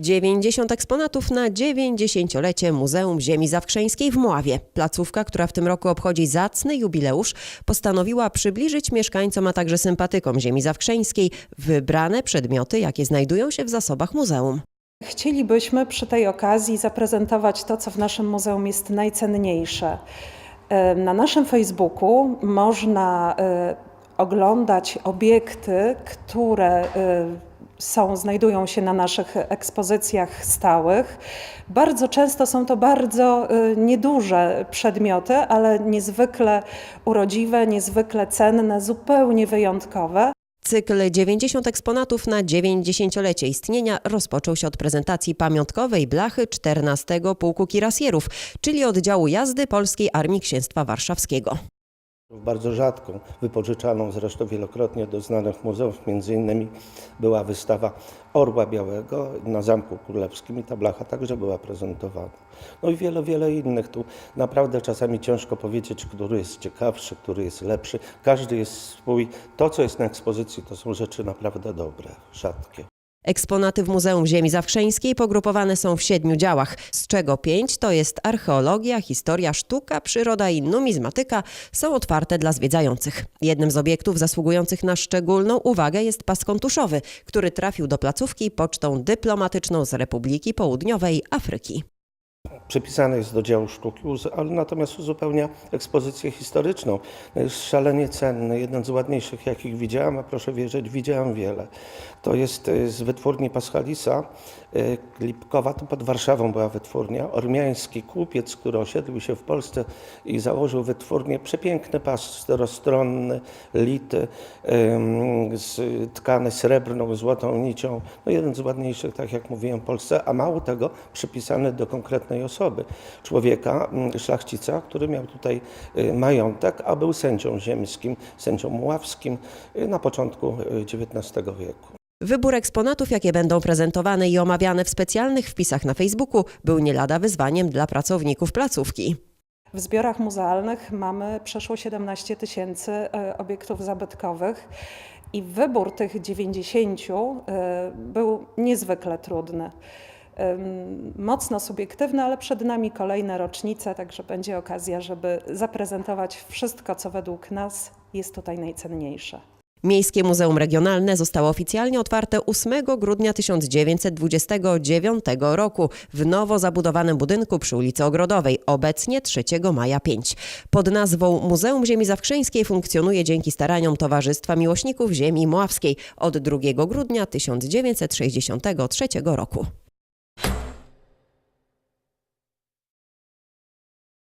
90 eksponatów na 90-lecie Muzeum Ziemi Zawkrzeńskiej w Mławie. Placówka, która w tym roku obchodzi zacny jubileusz, postanowiła przybliżyć mieszkańcom, a także sympatykom Ziemi Zawkrzeńskiej wybrane przedmioty, jakie znajdują się w zasobach muzeum. Chcielibyśmy przy tej okazji zaprezentować to, co w naszym muzeum jest najcenniejsze. E, Na naszym Facebooku można e, oglądać obiekty, które e, są, znajdują się na naszych ekspozycjach stałych. Bardzo często są to bardzo e, nieduże przedmioty, ale niezwykle urodziwe, niezwykle cenne, zupełnie wyjątkowe. Cykl 90 eksponatów na 90-lecie istnienia rozpoczął się od prezentacji pamiątkowej blachy 14 Pułku Kirasjerów, czyli oddziału jazdy Polskiej Armii Księstwa Warszawskiego. Bardzo rzadką, wypożyczaną zresztą wielokrotnie do znanych muzeów, między innymi była wystawa Orła Białego na Zamku Królewskim i ta blacha także była prezentowana. No i wiele, wiele innych. Tu naprawdę czasami ciężko powiedzieć, który jest ciekawszy, który jest lepszy. Każdy jest swój. To, co jest na ekspozycji, to są rzeczy naprawdę dobre, rzadkie. Eksponaty w Muzeum Ziemi Zawkrzeńskiej pogrupowane są w siedmiu działach, z czego pięć to jest archeologia, historia, sztuka, przyroda i numizmatyka są otwarte dla zwiedzających. Jednym z obiektów zasługujących na szczególną uwagę jest pas kontuszowy, który trafił do placówki pocztą dyplomatyczną z Republiki Południowej Afryki. Przypisany jest do działu sztuki, ale natomiast uzupełnia ekspozycję historyczną. Jest szalenie cenny, jeden z ładniejszych, jakich widziałem, a proszę wierzyć, widziałem wiele. To jest y, z wytwórni Paschalisa, y, Lipkowa, to pod Warszawą była wytwórnia. Ormiański kupiec, który osiedlił się w Polsce i założył wytwórnię. Przepiękny pas czterostronny, lity, z, tkany srebrną, złotą nicią. No jeden z ładniejszych, tak jak mówiłem, w Polsce, a mało tego, przypisany do konkretnej osoby. Człowieka, mm, szlachcica, który miał tutaj y, majątek, a był sędzią ziemskim, sędzią muławskim y, na początku y, XIX wieku. Wybór eksponatów, jakie będą prezentowane i omawiane w specjalnych wpisach na Facebooku, był nie lada wyzwaniem dla pracowników placówki. W zbiorach muzealnych mamy przeszło 17 tysięcy e, obiektów zabytkowych i wybór tych 90 e, był niezwykle trudny. Mocno subiektywny, ale przed nami kolejne rocznice, także będzie okazja, żeby zaprezentować wszystko, co według nas jest tutaj najcenniejsze. Miejskie Muzeum Regionalne zostało oficjalnie otwarte 8 grudnia 1929 roku w nowo zabudowanym budynku przy ulicy Ogrodowej, obecnie 3 maja 5. Pod nazwą Muzeum Ziemi Zawkrzeńskiej funkcjonuje dzięki staraniom Towarzystwa Miłośników Ziemi Moławskiej od 2 grudnia 1963 roku.